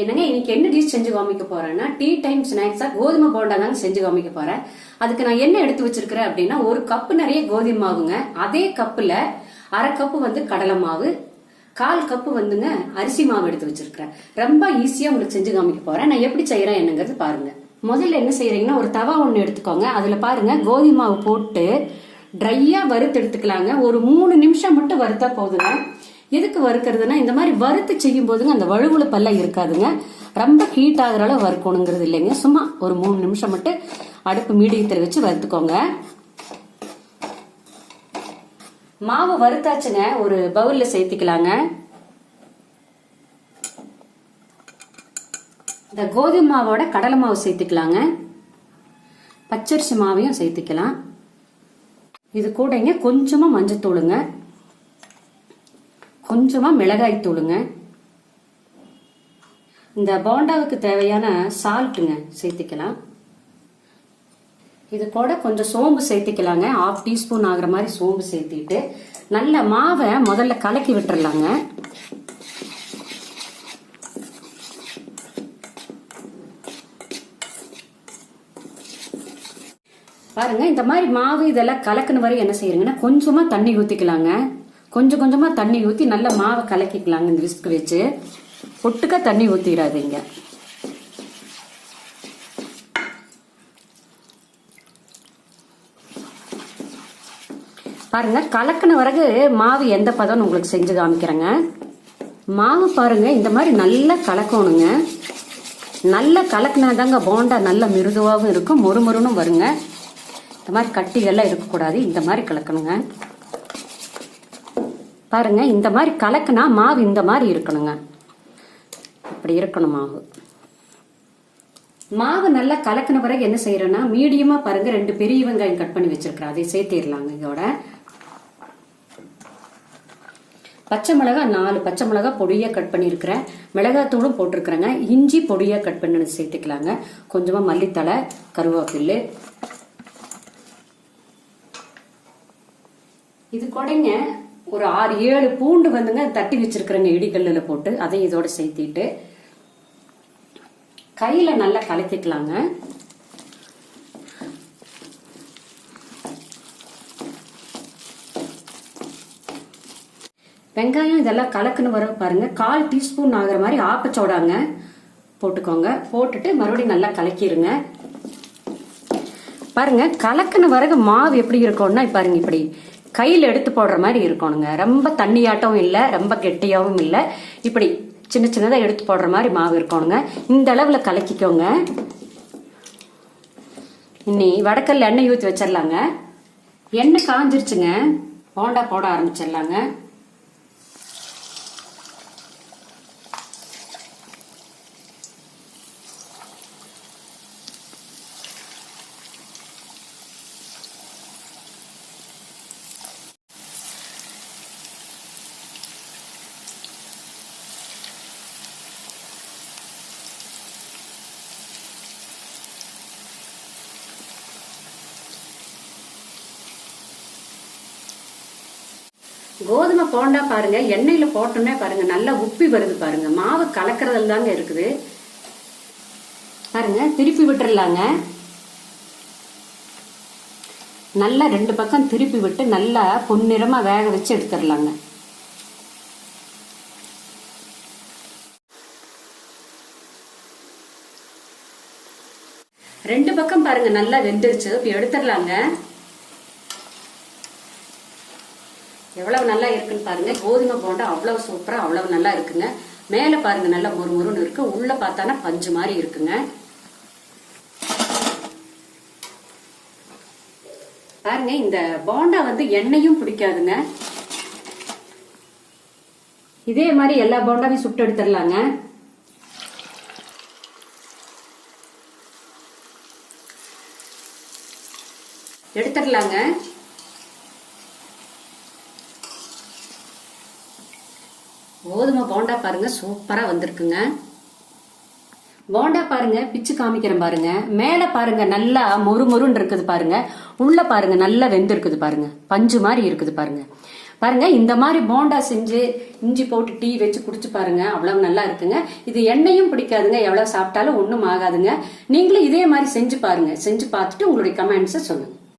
என்னங்க இன்னைக்கு என்ன டிஷ் செஞ்சு காமிக்க போறேன்னா டீ டைம் ஸ்நாக்ஸா கோதுமை போண்டா தாங்க செஞ்சு காமிக்க போறேன். அதுக்கு நான் என்ன எடுத்து வச்சிருக்கிறேன் அப்படின்னா ஒரு கப்பு நிறைய கோதுமை மாவுங்க. அதே கப்புல அரை கப்பு வந்து கடலை மாவு கால் கப்பு வந்துங்க அரிசி மாவு எடுத்து வச்சிருக்கிறேன். ரொம்ப ஈஸியா உங்களுக்கு செஞ்சு காமிக்க போறேன். நான் எப்படி செய்யறேன் என்னங்கிறது பாருங்க. முதல்ல என்ன செய்யறீங்கன்னா ஒரு தவா ஒன்று எடுத்துக்கோங்க. அதுல பாருங்க கோதுமை மாவு போட்டு ட்ரையா வறுத்து எடுத்துக்கலாங்க. ஒரு மூணு நிமிஷம் மட்டும் வறுத்தா போதுங்க. எதுக்கு வறுக்கிறதுனா இந்த மாதிரி வறுத்து செய்யும் போதுங்க அந்த வழுவழுப்பெல்லாம் இருக்காதுங்க. ரொம்ப ஹீட் ஆகுற அளவு வறுக்கணுங்கிறது இல்லைங்க. சும்மா ஒரு மூணு நிமிஷம் மட்டும் அடுப்பு மீடியத்தில் வச்சு வறுத்துக்கோங்க. மாவு வறுத்தாச்சுங்க. ஒரு பவுலில் சேர்த்துக்கலாங்க. இந்த கோதுமை மாவோட கடலை மாவு சேர்த்துக்கலாங்க. பச்சரிசி மாவையும் சேர்த்துக்கலாம். இது கூடங்க கொஞ்சமாக மஞ்சத்தூளுங்க. கொஞ்சமா மிளகாய் தூளுங்க. இந்த போண்டாவுக்கு தேவையான சால்ட்டுங்க சேர்த்துக்கலாம். இது கூட கொஞ்சம் சோம்பு சேர்த்துக்கலாங்க. ஆஃப் டீஸ்பூன் ஆகிற மாதிரி சோம்பு சேர்த்திட்டு நல்ல மாவை முதல்ல கலக்கி விட்டுறலாங்க. பாருங்க இந்த மாதிரி மாவு இதெல்லாம் கலக்குன வரை என்ன செய்யறீங்கன்னா கொஞ்சமா தண்ணி ஊத்திக்கலாங்க. கொஞ்சம் கொஞ்சமாக தண்ணி ஊற்றி நல்லா மாவை கலக்கிக்கலாங்க இந்த விஸ்க் வச்சு. ஒட்டுக்கா தண்ணி ஊற்றிடாதீங்க பாருங்க கலக்கின பிறகு மாவு எந்த பதம்னு உங்களுக்கு செஞ்சு காமிக்கிறேங்க. மாவு பாருங்க இந்த மாதிரி நல்லா கலக்கணுங்க. நல்லா கலக்கினாதாங்க போண்டா நல்ல மிருதுவாகவும் இருக்கும் மொறுமொறுனும் வருங்க. இந்த மாதிரி கட்டிகள்லாம் இருக்கக்கூடாது இந்த மாதிரி கலக்கணுங்க. பாருங்க இந்த மாதிரி கலக்குனா மாவு இந்த மாதிரி இருக்கணுங்க. இப்படி இருக்கணும் மாவு. மாவு நல்லா கலக்கின பிறகு என்ன செய்யறேன்னா மீடியமா பாருங்க ரெண்டு பெரிய வெங்காயம் கட் பண்ணி வச்சிருக்கிறேன். அதை சேர்த்திடலாங்க இதோட. பச்சை மிளகா நாலு பச்சை மிளகா பொடியா கட் பண்ணியிருக்கிறேன். மிளகாத்தூளும் போட்டிருக்கிறேங்க. இஞ்சி பொடியா கட் பண்ணி சேர்த்துக்கலாங்க. கொஞ்சமா மல்லித்தலை கருவேப்பில்லு இது கூடங்க. ஒரு ஆறு ஏழு பூண்டு வந்துங்க தட்டி வச்சிருக்கிறேங்க இடிகல்லில் போட்டு அதையும் இதோட சேர்த்திட்டு கையில நல்லா கலக்கிக்கலாங்க. வெங்காயம் இதெல்லாம் கலக்குன்னு வர பாருங்க கால் டீஸ்பூன் ஆகுற மாதிரி ஆப்பச்சோடாங்க போட்டுக்கோங்க. போட்டுட்டு மறுபடியும் நல்லா கலக்கிருங்க. பாருங்க கலக்குன்னு வரகு மாவு எப்படி இருக்கும்னா பாருங்க இப்படி. கையில் எடுத்து போடுற மாதிரி இருக்கணுங்க. ரொம்ப தண்ணியாட்டவும் இல்லை ரொம்ப கெட்டியாகவும் இல்லை. இப்படி சின்ன சின்னதாக எடுத்து போடுற மாதிரி மாவு இருக்கணுங்க. இந்த அளவில் கலக்கிக்கோங்க. இன்னி வடக்கல்ல எண்ணெய் ஊற்றி வச்சிடலாங்க எண்ணெய் காஞ்சிருச்சுங்க. போண்டா போட ஆரம்பிச்சிடலாங்க கோதுமை போண்டா பாருங்க எண்ணெயில போட்டோன்னே பாருங்க நல்லா உப்பி வருது பாருங்க. மாவு கலக்கறதுல தாங்க இருக்குது. பாருங்க திருப்பி விட்டுறலாங்க. நல்லா ரெண்டு பக்கம் திருப்பி விட்டு நல்லா பொன்னிறமா வேக வச்சு எடுத்துடலாங்க ரெண்டு பக்கம் பாருங்க நல்லா வெந்துருச்சு. இப்ப எடுத்துடலாங்க எவ்வளவு நல்லா இருக்குன்னு பாருங்க. கோதுமை போண்டா அவ்வளவு சூப்பரா அவ்வளவு நல்லா இருக்குங்க. மேல பாருங்க நல்லா மொறு மொறுன்னு இருக்கு. உள்ள பார்த்தானா பஞ்சு மாதிரி இருக்குங்க. பாருங்க இந்த போண்டா வந்து எண்ணெயும் பிடிக்காதுங்க. இதே மாதிரி எல்லா போண்டாவையும் சுட்டு எடுத்துடலாங்க. எடுத்துடலாங்க. கோதுமை போண்டா பாருங்க சூப்பரா வந்திருக்குங்க. போண்டா பாருங்க பிச்சு காமிக்கிறேன் பாருங்க. மேல பாருங்க நல்லா மொறு மொறுன்னு இருக்குது பாருங்க. உள்ள பாருங்க நல்லா வெந்து இருக்குது பாருங்க. பஞ்சு மாதிரி இருக்குது பாருங்க. பாருங்க இந்த மாதிரி போண்டா செஞ்சு இஞ்சி போட்டு டீ வச்சு குடிச்சு பாருங்க. அவ்வளவு நல்லா இருக்குங்க. இது எண்ணெயும் பிடிக்காதுங்க. எவ்வளவு சாப்பிட்டாலும் ஒன்றும் ஆகாதுங்க. நீங்களும் இதே மாதிரி செஞ்சு பாருங்க. செஞ்சு பார்த்துட்டு உங்களுடைய கமெண்ட்ஸை சொல்லுங்க.